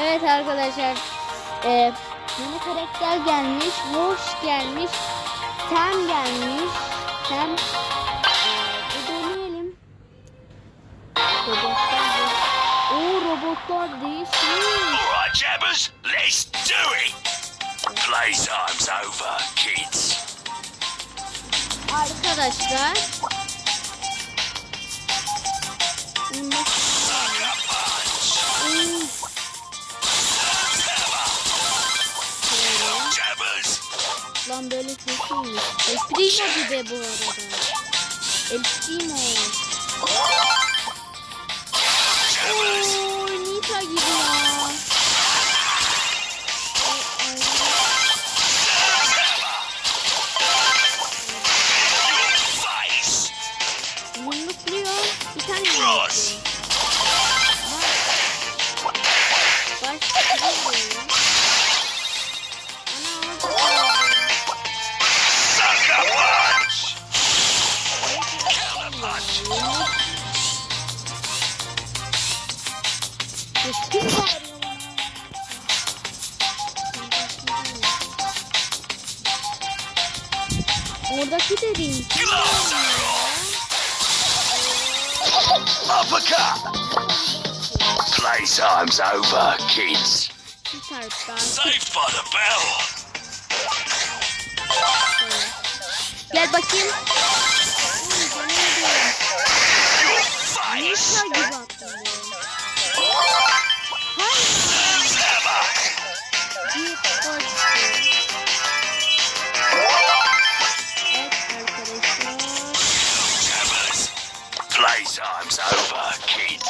Evet arkadaşlar. E, yeni karakter gelmiş. Moş gelmiş. Sam gelmiş. Sam. E, deneyelim. Robotlar. Oo robotlar değişmiş. Alright, jabbers, let's do it! Playtime's over, kids. Arkadaşlar. El Primo bir de bu arada. El Primo. Jabbers! Oo, Nita gibi ya. Yumrukluyor. Bir tane yumrukluyor. Kim bağırıyor? Oradaki dediğin kim! Uppercut! Playtime's over, kids. Saved by the bell. Gel bakayım. Playtime's over, kids.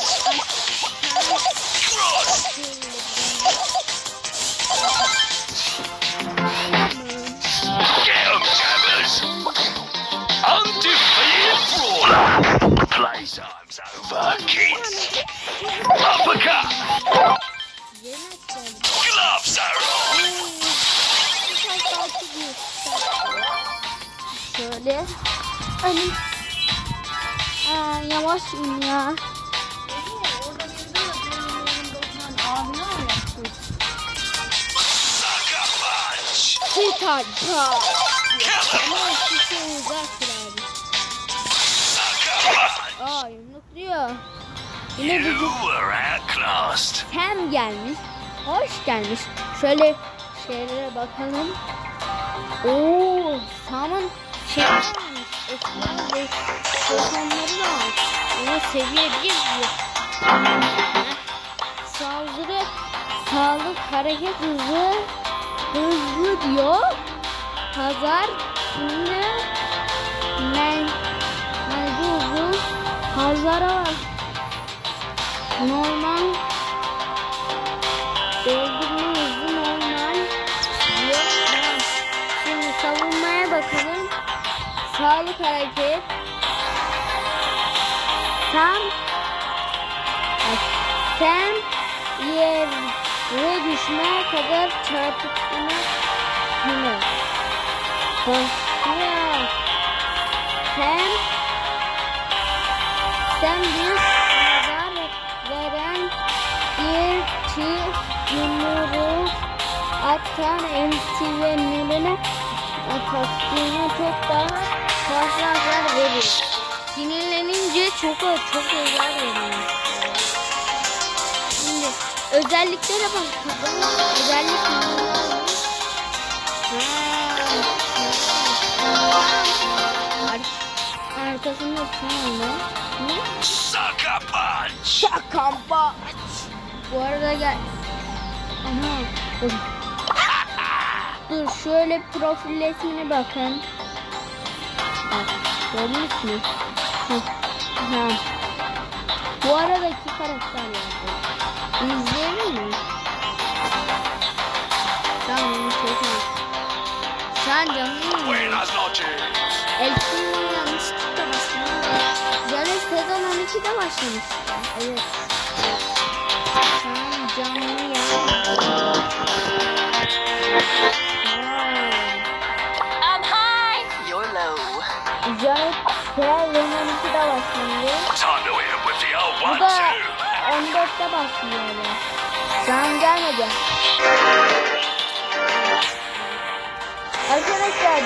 Get 'em, Jabbers! Undefeated brawler! Playtime's over, kids. Uppercut! Gloves are on! Şöyle. Hani. Aa, yavaş in ya. Süper. Pa. Ama şişe uzaktır abi. Aa yumrukluyor. Yine bir hem gelmiş. Hoş gelmiş. Şöyle şeylere bakalım. Oo, Sam'ın şey. Eskiden ve telefonları da var. Ona seviye bir diyor. Saldırı, sağlık, hareket hızı, hızlı diyor. Pazar, ne? Ne uzun? Pazara. Normal Sağlık hareket. Bak, sen yere düşmeye kadar çarpıtma günü. Koşuyor. Sen sen bir zarar veren bir çift yumruğu atan elçilerine taktiğine çok daha verir. Sinirlenince çok çok özel veriyor. Şimdi özelliklere bakalım. Özellik Arkasında ne? Ne? Sucker punch! Şaka bak. Bu arada gel. Aha. Dur. Dur şöyle profil resmine bakın. Bak gördünüz mü? Ha. Bu aradaki karakter yazdı. İzleyelim mi? Tamam onu çekelim. An canlı mı? Elçinin yanlışlıkla başlamış. Yani sezon 12'de başlamıştı. Evet. An canlı yani. Şu an gelmedi. Arkadaşlar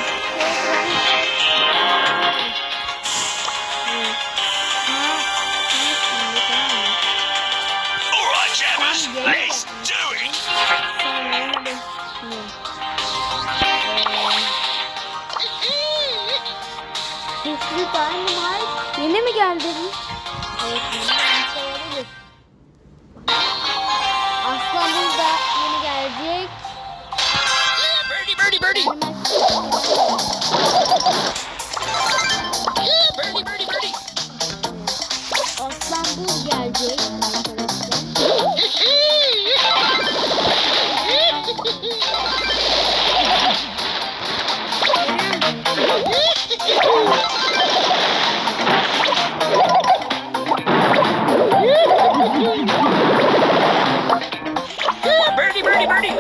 gelecek. Birdie, birdie, birdie.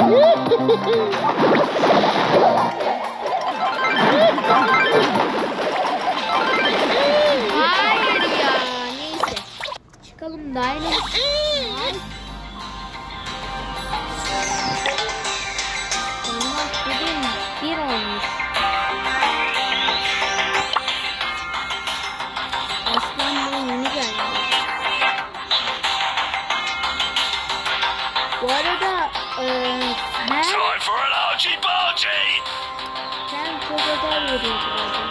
Hayır Bu arada eee sen, Time for an argy bargy! sen çok özel veriyorsun.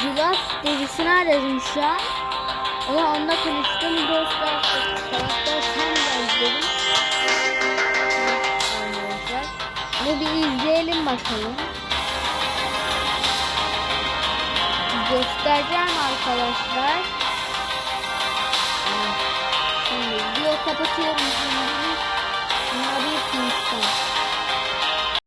Cilas derisini aradım şu an. Ama onda konuştum. Dostlar, dostlar sen dedim. Arkadaşlar. Bunu bir izleyelim bakalım. Göstereceğim arkadaşlar. Kapatıyorum. Bunları yapayım